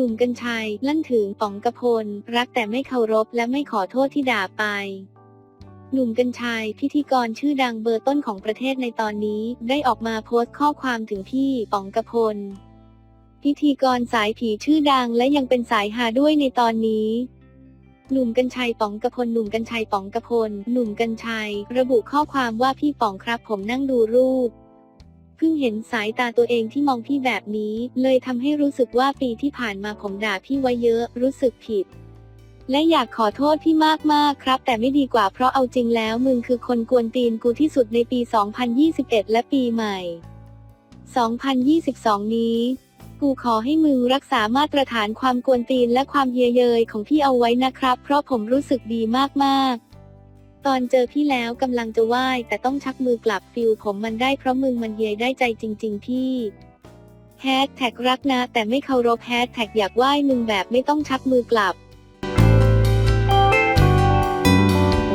หนุ่มกัญชัย ลั่นถึงป๋องกพล รักแต่ไม่เคารพและไม่ขอโทษที่ด่าไป หนุ่มกัญชัย พิธีกรชื่อดังเบอร์ต้นของประเทศในตอนนี้ ได้ออกมาโพสต์ข้อความถึงพี่ป๋องกพล พิธีกรสายผีชื่อดังและยังเป็นสายหาด้วยในตอนนี้หนุ่มกัญชัยป๋องกพลหนุ่มกัญชัยป๋องกพลหนุ่มกัญชัย ระบุข้อความว่าพี่ป๋องครับผมนั่งดูรูป เพิ่งเห็นสายตาตัวเองที่มองพี่แบบนี้ เลยทำให้รู้สึกว่าปีที่ผ่านมาผมด่าพี่ไว้เยอะรู้สึกผิด และอยากขอโทษพี่มากๆครับ แต่ไม่ดีกว่าเพราะเอาจริงแล้วมึงคือคนกวนตีนกูที่สุดในปี 2021 และปีใหม่ 2022 นี้กูขอให้มึงรักษามาตรฐานความกวนตีนและความเยเยยของพี่เอาไว้นะครับ เพราะผมรู้สึกดีมากๆ ตอนเจอพี่แล้วกำลังจะไหว้แต่ต้องชักมือกลับฟิลผมมันได้เพราะมึงมันเยยได้ใจจริง ๆ พี่แฮชแท็กรักนะแต่ไม่เคารพแฮชแท็กอยากไหว้มึงแบบไม่ต้องชักมือกลับ